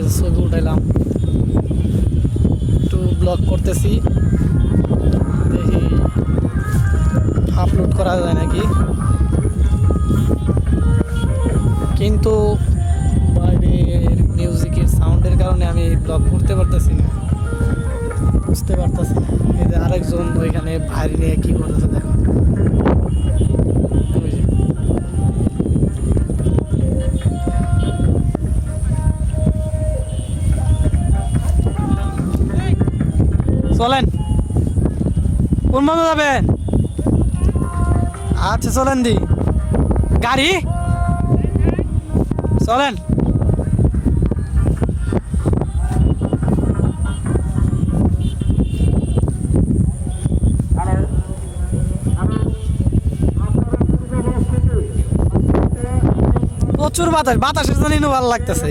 এসে ছবি উঠাইলাম। একটু ব্লগ করতেছি। দেখি আপলোড করা যায় নাকি? কিন্তু বাইরের মিউজিকের সাউন্ডের কারণে আমি ব্লগ করতে পারতেছি না। বুঝতে পারতেছি না। এই যে আরেকজন ওইখানে ভারী নিয়ে কী করতেছে দেখো। চলেন কোন মামা যাবেন? আচ্ছা চলেন দি। গাড়ি? চলেন। প্রচুর বাতাস, বাতাসের জন্য ভালো লাগতেছে।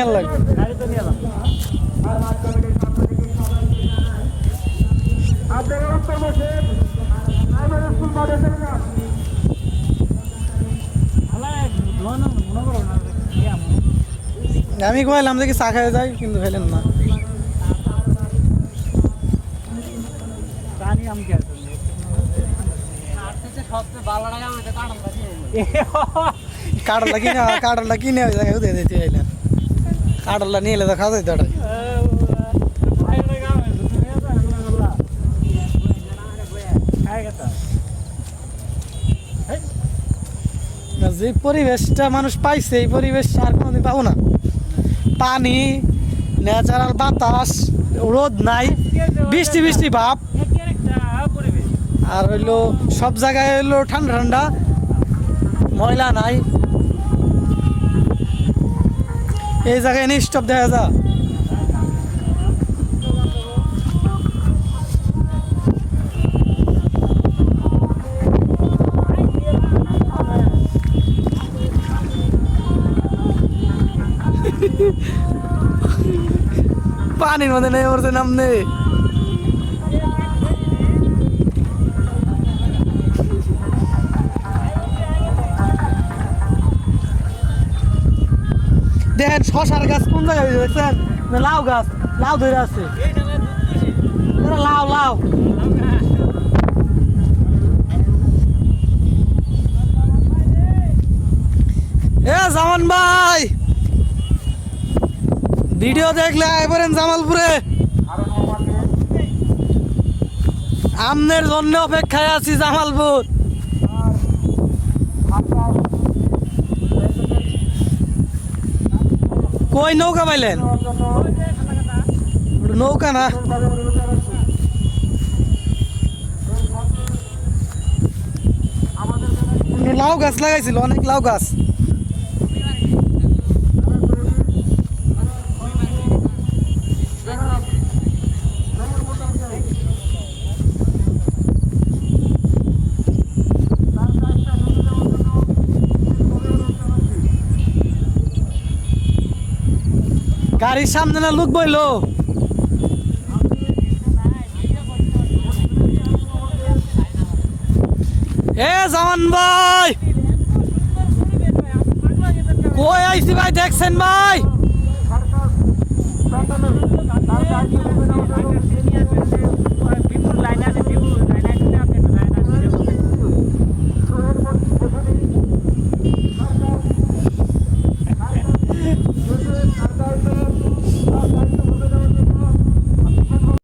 নিয়ে লাগবে আমি কইলাম যে কি চা খাই যাই? কিন্তু খেলেন না। কাটলা কিনে কাটলা কিনে ওই জায়গায় দিয়ে দিতে তো খাওয়া যেত ওটাই যে পরিবেশটা মানুষ পাইছে এই পরিবেশ আর কোনোদিন পাবো না পানি ন্যাচারাল বাতাস রোদ নাই বৃষ্টি বৃষ্টি ভাব আর হইল সব জায়গায় হইল ঠান্ডা ঠান্ডা ময়লা নাই এই জায়গায় নিশ্চপ দেখা যা। পানির মধ্যে নেই পড়ছে নামনে দেখেন শশার গাছ কোন জায়গায় দেখছেন? লাউ গাছ। লাউ ধরে আছে। লাউ লাউ। এ, জামান ভাই! ভিডিও দেখলে এবারেন জামালপুরে। আমনের জন্য অপেক্ষায় আছি জামালপুর। কই নৌকা পাইলেন? নৌকা না? লাউ গাছ লাগাইছিল অনেক লাউ গাছ। গাড়ির সামনে না লোক বইলো এ জামান ভাই কই আইছি ভাই দেখছেন ভাই